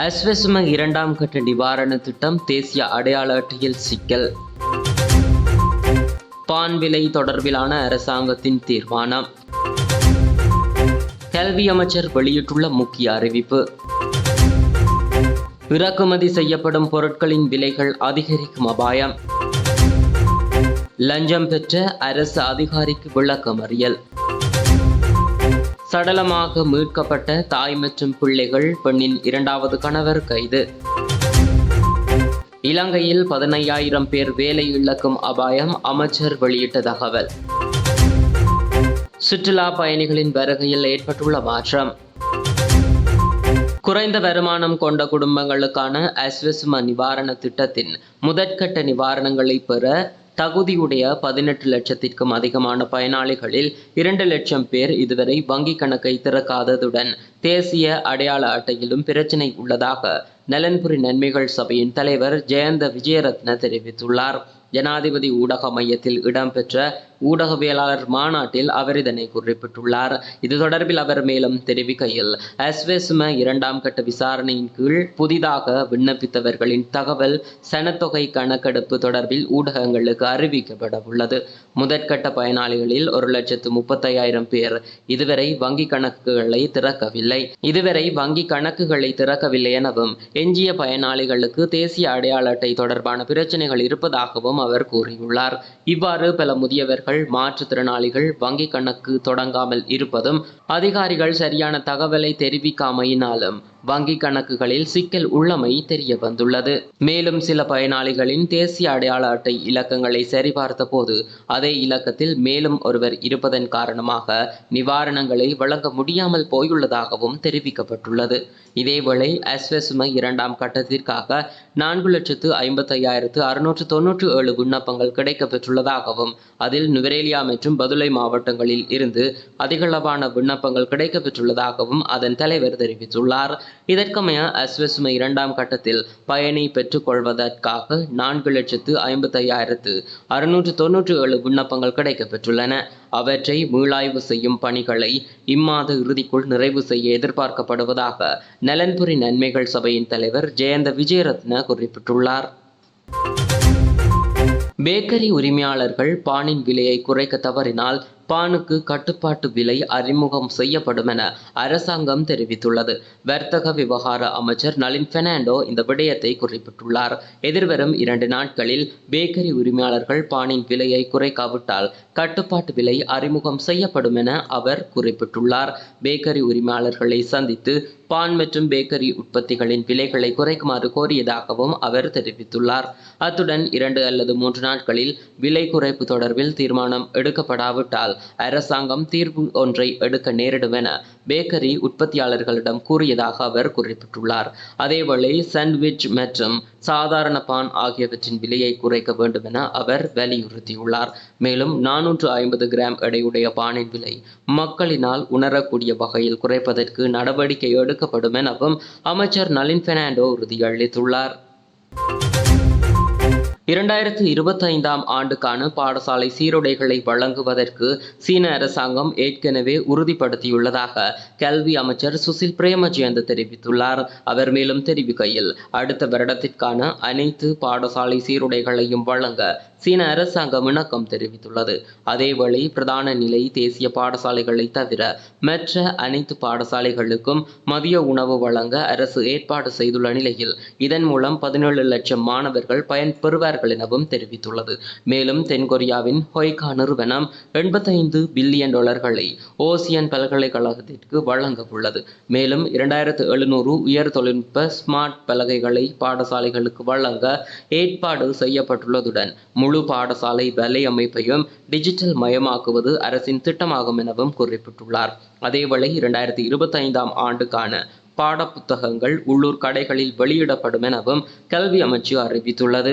அஸ்வசும இரண்டாம் கட்ட நிவாரண திட்டம் தேசிய அடையாள அட்டையில் சிக்கல். பான் விலை தொடர்பிலான அரசாங்கத்தின் தீர்மானம். கல்வி அமைச்சர் வெளியிட்டுள்ள முக்கிய அறிவிப்பு. இறக்குமதி செய்யப்படும் பொருட்களின் விலைகள் அதிகரிக்கும் அபாயம். லஞ்சம் பெற்ற அரசு அதிகாரிக்கு விளக்கமறியல். சடலமாக மீட்கப்பட்ட தாய் மற்றும் பிள்ளைகள் பெண்ணின் இரண்டாவது கணவர் கைது. இலங்கையில் பதினையாயிரம் பேர் வேலை இழக்கும் அபாயம் அமைச்சர் வெளியிட்ட தகவல். சுற்றுலா பயணிகளின் வருகையில் ஏற்பட்டுள்ள மாற்றம். குறைந்த வருமானம் கொண்ட குடும்பங்களுக்கான அஸ்வசும நிவாரண திட்டத்தின் முதற்கட்ட நிவாரணங்களை பெற தகுதியுடைய பதினெட்டு லட்சத்திற்கும் அதிகமான பயனாளிகளில் இரண்டு லட்சம் பேர் இதுவரை வங்கி கணக்கை திறக்காததுடன் தேசிய அடையாள அட்டையிலும் பிரச்சினை உள்ளதாக நலன்புரி நன்மைகள் சபையின் தலைவர் ஜெயந்த விஜயரத்ன தெரிவித்துள்ளார். ஜனாதிபதி ஊடக மையத்தில் இடம்பெற்ற ஊடகவியலாளர் மாநாட்டில் அவர் இதனை குறிப்பிட்டுள்ளார். இது தொடர்பில் அவர் மேலும் தெரிவிக்கையில் அஸ்வெஸ்ம இரண்டாம் கட்ட விசாரணையின் கீழ் புதிதாக விண்ணப்பித்தவர்களின் தகவல் சனத்தொகை கணக்கெடுப்பு தொடர்பில் ஊடகங்களுக்கு அறிவிக்கப்பட உள்ளது முதற்கட்ட பயனாளிகளில் ஒரு லட்சத்து முப்பத்தையாயிரம் பேர் இதுவரை வங்கி கணக்குகளை திறக்கவில்லை. இதுவரை வங்கி கணக்குகளை திறக்கவில்லை எனவும் எஞ்சிய பயனாளிகளுக்கு தேசிய அடையாள அட்டை தொடர்பான பிரச்சனைகள் இருப்பதாகவும் அவர் கூறியுள்ளார். இவ்வாறு பல முதியவர்கள் மாற்றுத்திறனாளிகள் வங்கி கணக்கு தொடங்காமல் இருப்பதும் அதிகாரிகள் சரியான தகவலை தெரிவிக்காமையினாலும் வங்கி கணக்குகளில் சிக்கல் உள்ளமை தெரிய வந்துள்ளது. மேலும் சில பயனாளிகளின் தேசிய அடையாள அட்டை இலக்கங்களை சரிபார்த்த போது அதே இலக்கத்தில் மேலும் ஒருவர் இருப்பதன் காரணமாக நிவாரணங்களை வழங்க முடியாமல் போயுள்ளதாகவும் தெரிவிக்கப்பட்டுள்ளது. இதேவேளை அஸ்வசுமை இரண்டாம் கட்டத்திற்காக நான்கு லட்சத்து ஐம்பத்தையாயிரத்து அறுநூற்று தொன்னூற்று ஏழு விண்ணப்பங்கள் கிடைக்கப்பெற்றுள்ளதாகவும் அதில் நுவரேலியா மற்றும் பதுளை மாவட்டங்களில் இருந்து அதிகளவான விண்ணப்பங்கள் கிடைக்கப்பெற்றுள்ளதாகவும் அதன் தலைவர் தெரிவித்துள்ளார். இதற்கமைய அஸ்வசும இரண்டாம் கட்டத்தில் பயனை பெற்றுக்கொள்வதற்காக நான்கு லட்சத்து ஐம்பத்தையாயிரத்து அறுநூற்று தொன்னூற்றி ஏழு விண்ணப்பங்கள் கிடைக்கப்பெற்றுள்ளன. அவற்றை மீளாய்வு செய்யும் பணிகளை இம்மாத இறுதிக்குள் நிறைவு செய்ய எதிர்பார்க்கப்படுவதாக நலன்புரி நன்மைகள் சபையின் தலைவர் ஜெயந்த விஜயரத்ன குறிப்பிட்டுள்ளார். பேக்கரி உரிமையாளர்கள் பானின் விலையை குறைக்க தவறினால் பானுக்கு கட்டுப்பாட்டு விலை அறிமுகம் செய்யப்படும் என அரசாங்கம் தெரிவித்துள்ளது. வர்த்தக விவகார அமைச்சர் நளின் பெர்னாண்டோ இந்த விடயத்தை குறிப்பிட்டுள்ளார். எதிர்வரும் இரண்டு நாட்களில் பேக்கரி உரிமையாளர்கள் பானின் விலையை குறைக்காவிட்டால் கட்டுப்பாட்டு விலை அறிமுகம் செய்யப்படும் என அவர் குறிப்பிட்டுள்ளார். பேக்கரி உரிமையாளர்களை சந்தித்து பான் மற்றும் பேக்கரி உற்பத்திகளின் விலைகளை குறைக்குமாறு கோரியதாகவும் அவர் தெரிவித்துள்ளார். அத்துடன் இரண்டு அல்லது மூன்று நாட்களில் விலை குறைப்பு தொடர்பில் தீர்மானம் எடுக்கப்படாவிட்டால் அரசாங்கம் தீர்வு ஒன்றை எடுக்க நேரிடும் என பேக்கரி உற்பத்தியாளர்களிடம் கூறியதாக அவர் குறிப்பிட்டுள்ளார். அதேவேளை சாண்ட்விச் மற்றும் சாதாரண பான் ஆகியவற்றின் விலையை குறைக்க வேண்டும் என அவர் வலியுறுத்தியுள்ளார். மேலும் நானூற்று ஐம்பது கிராம் எடையுடைய பானின் விலை மக்களினால் உணரக்கூடிய வகையில் குறைப்பதற்கு நடவடிக்கை எடுக்கப்படும் எனவும் அமைச்சர் நளின் பெர்னாண்டோ உறுதியளித்துள்ளார். இரண்டாயிரத்து இருபத்தைந்தாம் ஆண்டுக்கான பாடசாலை சீருடைகளை வழங்குவதற்கு சீன அரசாங்கம் ஏற்கனவே உறுதிப்படுத்தியுள்ளதாக கல்வி அமைச்சர் சுசில் பிரேமஜயந்த் தெரிவித்துள்ளார். அவர் மேலும் தெரிவிக்கையில் அடுத்த வருடத்திற்கான அனைத்து பாடசாலை சீருடைகளையும் வழங்க சீன அரசாங்கம் இணக்கம் தெரிவித்துள்ளது. அதேவேளை பிரதான நிலை தேசிய பாடசாலைகளை தவிர மற்ற அனைத்து பாடசாலைகளுக்கும் மதிய உணவு வழங்க அரசு ஏற்பாடு செய்துள்ள நிலையில் இதன் மூலம் பதினேழு லட்சம் மாணவர்கள் பயன்பெறுவார்கள். கொண்டுள்ளார்கள் எனவும் தெரிவித்துள்ளது. மேலும் தென்கொரியாவின் ஹொய்கா நிறுவனம் எண்பத்தைந்து பில்லியன் டாலர்களை ஓசியன் பல்கலைக்கழகத்திற்கு வழங்க உள்ளது மேலும் இரண்டாயிரத்து எழுநூறு உயர் தொழில்நுட்ப ஸ்மார்ட் பலகைகளை பாடசாலைகளுக்கு வழங்க ஏற்பாடு செய்யப்பட்டுள்ளதுடன் முழு பாடசாலை வலையமைப்பையும் டிஜிட்டல் மயமாக்குவது அரசின் திட்டமாகும் எனவும் குறிப்பிட்டுள்ளார். அதேவேளை இரண்டாயிரத்தி இருபத்தைந்தாம் ஆண்டுக்கான பாடப்புத்தகங்கள் உள்ளூர் கடைகளில் வெளியிடப்படும் எனவும் கல்வி அமைச்சு அறிவித்துள்ளது.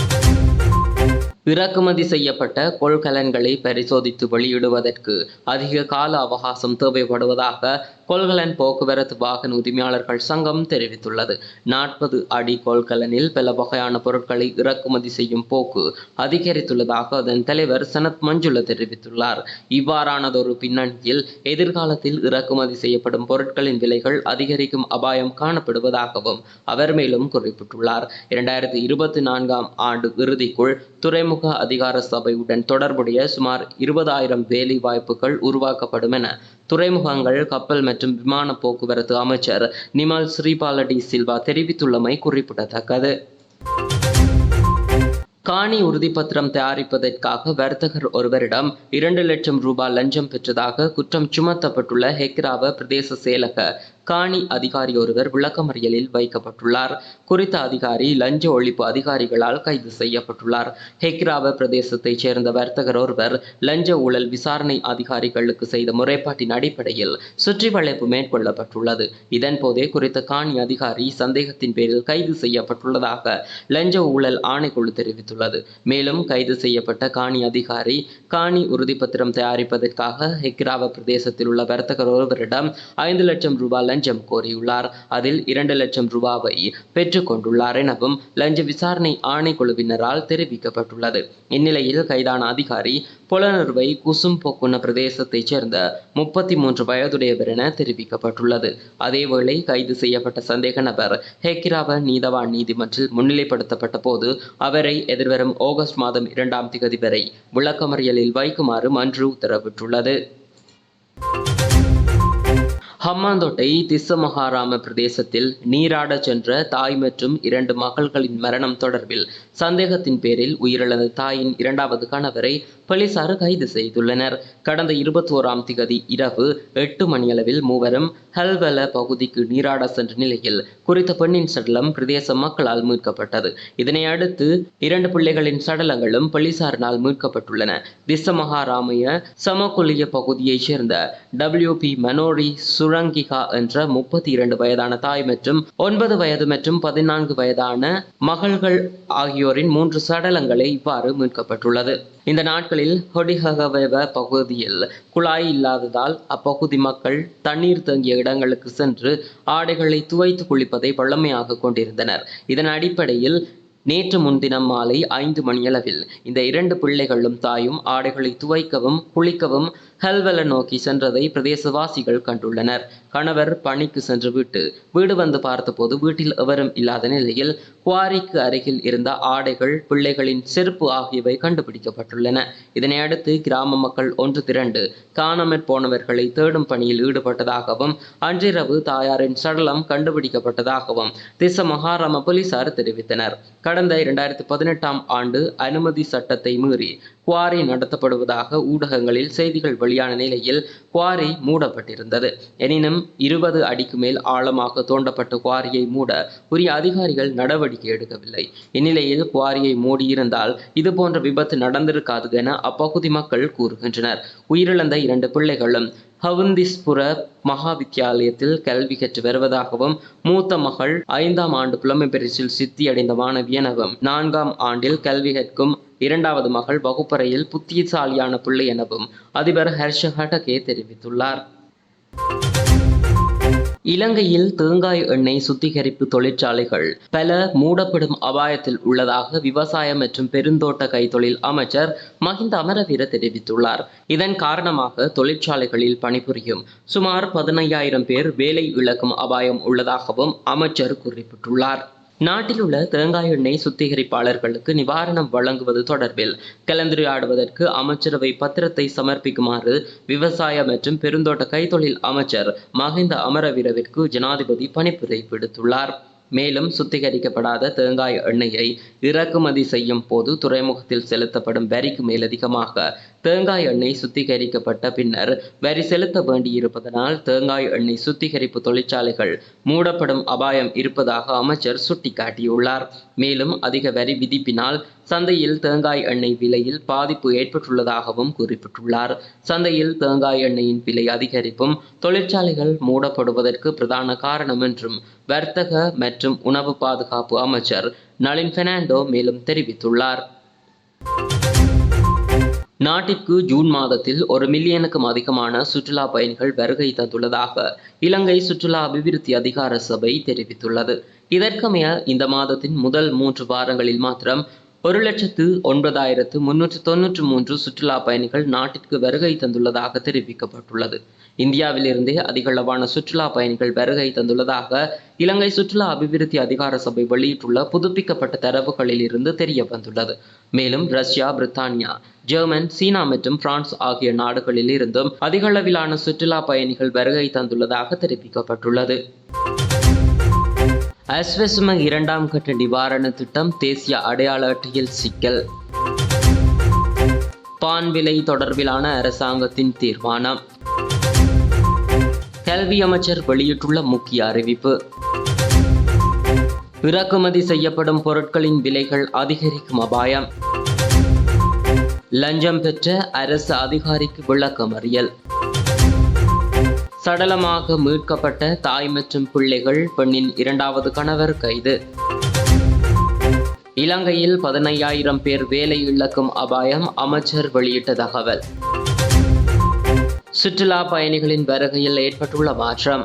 இறக்குமதி செய்யப்பட்ட கொள்கலன்களை பரிசோதித்து வெளியிடுவதற்கு அதிக கால அவகாசம் தேவைப்படுவதாக கொள்கலன் போக்குவரத்து வாகன உரிமையாளர்கள் சங்கம் தெரிவித்துள்ளது. நாற்பது அடி கொள்கலனில் பல வகையான பொருட்களை இறக்குமதி செய்யும் போக்கு அதிகரித்துள்ளதாக அதன் தலைவர் சனத் மஞ்சுள தெரிவித்துள்ளார். இவ்வாறானதொரு பின்னணியில் எதிர்காலத்தில் இறக்குமதி செய்யப்படும் பொருட்களின் விலைகள் அதிகரிக்கும் அபாயம் காணப்படுவதாகவும் அவர் மேலும் குறிப்பிட்டுள்ளார். இரண்டாயிரத்தி இருபத்தி நான்காம் ஆண்டு இறுதிக்குள் துறைமுக அதிகார சபையுடன் தொடர்புடைய சுமார் இருபதாயிரம் வேலை வாய்ப்புகள் உருவாக்கப்படும் என துறைமுகங்கள் கப்பல் மற்றும் விமான போக்குவரத்து அமைச்சர் நிமல் ஸ்ரீபாலடி சில்வா தெரிவித்துள்ளமை குறிப்பிடத்தக்கது. காணி உறுதிப்பத்திரம் தயாரிப்பதற்காக வர்த்தகர் ஒருவரிடம் இரண்டு லட்சம் ரூபாய் லஞ்சம் பெற்றதாக குற்றம் சுமத்தப்பட்டுள்ள ஹெக்ராவ பிரதேச செயலக காணி அதிகாரி ஒருவர் விளக்கமறியலில் வைக்கப்பட்டுள்ளார். குறித்த அதிகாரி லஞ்ச ஒழிப்பு அதிகாரிகளால் கைது செய்யப்பட்டுள்ளார். ஹெக்ராவ பிரதேசத்தைச் சேர்ந்த வர்த்தகர் ஒருவர் லஞ்ச ஊழல் விசாரணை அதிகாரிகளுக்கு செய்த முறைப்பாட்டின் அடிப்படையில் சுற்றி வளைப்பு மேற்கொள்ளப்பட்டுள்ளது இதன்போதே குறித்த காணி அதிகாரி சந்தேகத்தின் பேரில் கைது செய்யப்பட்டுள்ளதாக லஞ்ச ஊழல் ஆணைக்குழு தெரிவித்துள்ளது. மேலும் கைது செய்யப்பட்ட காணி அதிகாரி காணி உறுதிப்பத்திரம் தயாரிப்பதற்காக ஹெக்ராவ பிரதேசத்தில் உள்ள வர்த்தகர் ஒருவரிடம் ஐந்து லட்சம் ரூபாய் லஞ்சம் கோரியுள்ளார். அதில் இரண்டு லட்சம் ரூபாவை பெற்றுக் கொண்டுள்ளார் எனவும் லஞ்ச விசாரணை ஆணைக்குழுவினரால் தெரிவிக்கப்பட்டுள்ளது. இந்நிலையில் கைதான அதிகாரி புலனர்வை குசும் போக்குன பிரதேசத்தைச் சேர்ந்த முப்பத்தி மூன்று வயதுடையவர் என தெரிவிக்கப்பட்டுள்ளது. அதேவேளை கைது செய்யப்பட்ட சந்தேக நபர் ஹெக்கிராவ நீதவான் நீதிமன்றில் முன்னிலைப்படுத்தப்பட்ட போது அவரை எதிர்வரும் ஆகஸ்ட் மாதம் இரண்டாம் திகதி வரை விளக்கமறியலில் வைக்குமாறு மன்று உத்தரவிட்டுள்ளது. ஹம்மாந்தோட்டை திசமகாராம பிரதேசத்தில் நீராடச் சென்ற தாய் மற்றும் இரண்டு மகள்களின் மரணம் தொடர்பில் சந்தேகத்தின் பேரில் உயிரிழந்த தாயின் இரண்டாவது கணவரை போலீசார் கைது செய்துள்ளனர். கடந்த இருபத்தி ஓராம் திகதி இரவு எட்டு மணியளவில் மூவரும் ஹல்வல பகுதிக்கு நீராட சென்ற நிலையில் குறித்த பெண்ணின் சடலம் பிரதேச மக்களால் மீட்கப்பட்டது. இதனை அடுத்து இரண்டு பிள்ளைகளின் சடலங்களும் போலீசாரினால் மீட்கப்பட்டுள்ளன. திஸ்ஸமகாராமய சமகுலிய பகுதியைச் சேர்ந்த டபிள்யூ பி மனோரி சுரங்கிகா என்ற முப்பத்தி இரண்டு வயதான தாய் மற்றும் ஒன்பது வயது மற்றும் பதினான்கு வயதான மகள்கள் ஆகியோரின் மூன்று சடலங்களை இவ்வாறு மீட்கப்பட்டுள்ளது. இந்த நாட்களில் ஹொடிஹகவேவ பகுதியில் குழாய் இல்லாததால் அப்பகுதி மக்கள் தண்ணீர் தேங்கிய இடங்களுக்கு சென்று ஆடைகளை துவைத்து குளிப்பதை வழமையாக கொண்டிருந்தனர். இதன் அடிப்படையில் நேற்று முன்தினம் மாலை ஐந்து மணியளவில் இந்த இரண்டு பிள்ளைகளும் தாயும் ஆடைகளை துவைக்கவும் குளிக்கவும் ஹெல்வெல நோக்கி சென்றதை பிரதேசவாசிகள் கண்டுள்ளனர். கணவர் பணிக்கு சென்று விட்டு வீடு வந்து பார்த்தபோது வீட்டில் எவரும் இல்லாத நிலையில் குவாரிக்கு அருகில் இருந்த ஆடைகள் பிள்ளைகளின் செருப்பு ஆகியவை கண்டுபிடிக்கப்பட்டுள்ளன. இதனை அடுத்து கிராம மக்கள் ஒன்று திரண்டு காணாமற் போனவர்களை தேடும் பணியில் ஈடுபட்டதாகவும் அன்றிரவு தாயாரின் சடலம் கண்டுபிடிக்கப்பட்டதாகவும் திச மகாராம போலீசார் தெரிவித்தனர். கடந்த இரண்டாயிரத்தி பதினெட்டாம் ஆண்டு அனுமதி சட்டத்தை மீறி குவாரி நடத்தப்படுவதாக ஊடகங்களில் செய்திகள் வெளியான நிலையில் குவாரி மூடப்பட்டிருந்தது. எனினும் இருபது அடிக்கு மேல் ஆழமாக தோண்டப்பட்ட குவாரியை மூட உரிய அதிகாரிகள் நடவடிக்கை எடுக்கவில்லை. இந்நிலையில் குவாரியை மூடியிருந்தால் இது போன்ற விபத்து நடந்திருக்காது என அப்பகுதி மக்கள் கூறுகின்றனர். உயிரிழந்த இரண்டு பிள்ளைகளும் ஹவுந்திஸ்புர மகாவித்யாலயத்தில் கல்வி கற்று வருவதாகவும் மூத்த மகள் ஐந்தாம் ஆண்டு புலமை பரிசில் சித்தியடைந்த மாணவி எனவும் நான்காம் ஆண்டில் கல்வி கற்கும் இரண்டாவது மகள் வகுப்பறையில் புத்திசாலியான பிள்ளை எனவும் அதிபர் ஹர்ஷ ஹடகே தெரிவித்துள்ளார். இலங்கையில் தேங்காய் எண்ணெய் சுத்திகரிப்பு தொழிற்சாலைகள். பல மூடப்படும் அபாயத்தில் உள்ளதாக விவசாயம் மற்றும் பெருந்தோட்ட கைத்தொழில் அமைச்சர் மஹிந்த அமரவீர தெரிவித்துள்ளார். இதன் காரணமாக தொழிற்சாலைகளில் பணிபுரியும் சுமார் பதினையாயிரம் பேர் வேலை இழக்கும் அபாயம் உள்ளதாகவும் அமைச்சர் குறிப்பிட்டுள்ளார். நாட்டில் உள்ள தேங்காய் எண்ணெய் சுத்திகரிப்பாளர்களுக்கு நிவாரணம் வழங்குவது தொடர்பில் கலந்துரையாடுவதற்கு அமைச்சரவை பத்திரத்தை சமர்ப்பிக்குமாறு விவசாய மற்றும் பெருந்தோட்ட கைத்தொழில் அமைச்சர் மஹிந்த அமரவீரவிற்கு ஜனாதிபதி பணிப்புரை விடுத்துள்ளார். மேலும் சுத்திகரிக்கப்படாத தேங்காய் எண்ணெயை இறக்குமதி செய்யும் போது துறைமுகத்தில் செலுத்தப்படும் வரிக்கு மேலதிகமாக தேங்காய் எண்ணெய் சுத்திகரிக்கப்பட்ட பின்னர் வரி செலுத்த வேண்டியிருப்பதனால் தேங்காய் எண்ணெய் சுத்திகரிப்பு தொழிற்சாலைகள் மூடப்படும் அபாயம் இருப்பதாக அமைச்சர் சுட்டிக்காட்டியுள்ளார். மேலும் அதிக வரி விதிப்பினால் சந்தையில் தேங்காய் எண்ணெய் விலையில் பாதிப்பு ஏற்பட்டுள்ளதாகவும் குறிப்பிட்டுள்ளார். சந்தையில் தேங்காய் எண்ணெயின் விலை அதிகரிப்பும் தொழிற்சாலைகள் மூடப்படுவதற்கு பிரதான காரணம் என்றும் வர்த்தக மற்றும் உணவு பாதுகாப்பு அமைச்சர் நளின் பெர்னாண்டோ மேலும் தெரிவித்துள்ளார். நாட்டிற்கு ஜூன் மாதத்தில் ஒரு மில்லியனுக்கும் அதிகமான சுற்றுலா பயணிகள் வருகை தந்துள்ளதாக இலங்கை சுற்றுலா அபிவிருத்தி அதிகார சபை தெரிவித்துள்ளது. இதற்கமைய இந்த மாதத்தின் முதல் மூன்று வாரங்களில் மாத்திரம் ஒரு லட்சத்து ஒன்பதாயிரத்து முன்னூற்று தொன்னூற்று மூன்று சுற்றுலா பயணிகள் நாட்டிற்கு வருகை தந்துள்ளதாக தெரிவிக்கப்பட்டுள்ளது. இந்தியாவிலிருந்து அதிகளவான சுற்றுலா பயணிகள் வருகை தந்துள்ளதாக இலங்கை சுற்றுலா அபிவிருத்தி அதிகார சபை வெளியிட்டுள்ள புதுப்பிக்கப்பட்ட தரவுகளில் இருந்து தெரிய வந்துள்ளது மேலும் ரஷ்யா பிரித்தானியா ஜெர்மன் சீனா மற்றும் பிரான்ஸ் ஆகிய நாடுகளில் இருந்தும் அதிகளவிலான சுற்றுலா பயணிகள் வருகை தந்துள்ளதாக தெரிவிக்கப்பட்டுள்ளது. அஸ்வசும இரண்டாம் கட்ட நிவாரண திட்டம் தேசிய அடையாள அட்டையில் சிக்கல். பான் விலை தொடர்பிலான அரசாங்கத்தின் தீர்மானம். கல்வி அமைச்சர் வெளியிட்டுள்ள முக்கிய அறிவிப்பு. இறக்குமதி செய்யப்படும் பொருட்களின் விலைகள் அதிகரிக்கும் அபாயம். லஞ்சம் பெற்ற அரசு அதிகாரிக்கு விளக்கமறியல் சடலமாக மீட்கப்பட்ட தாய் மற்றும் பிள்ளைகள் பெண்ணின் இரண்டாவது கணவர் கைது. இலங்கையில் பதினையாயிரம் பேர் வேலை இழக்கும் அபாயம் அமைச்சர் வெளியிட்ட தகவல். சுற்றுலா பயணிகளின் வருகையில் ஏற்பட்டுள்ள மாற்றம்.